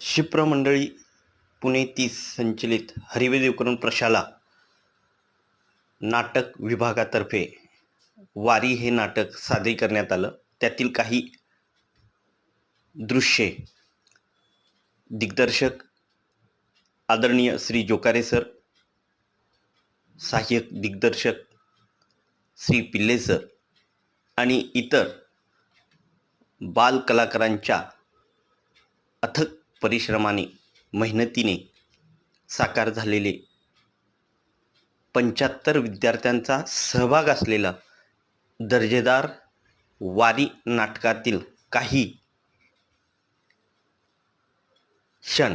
शिप्र मंडळी पुणे तीस संचलित हरिवेदेवकरण प्रशाला नाटक विभागातर्फे वारी हे नाटक सादरी करण्यात आलं. त्यातील काही दृश्ये. दिग्दर्शक आदरणीय श्री जोकारे सर सहाय्यक दिग्दर्शक श्री पिल्ले सर आणि इतर बालकलाकारांच्या अथक परिश्रमाने मेहनतीने साकार झालेले पंच्याहत्तर विद्यार्थ्यांचा सहभाग असलेला दर्जेदार वारी नाटकातील काही क्षण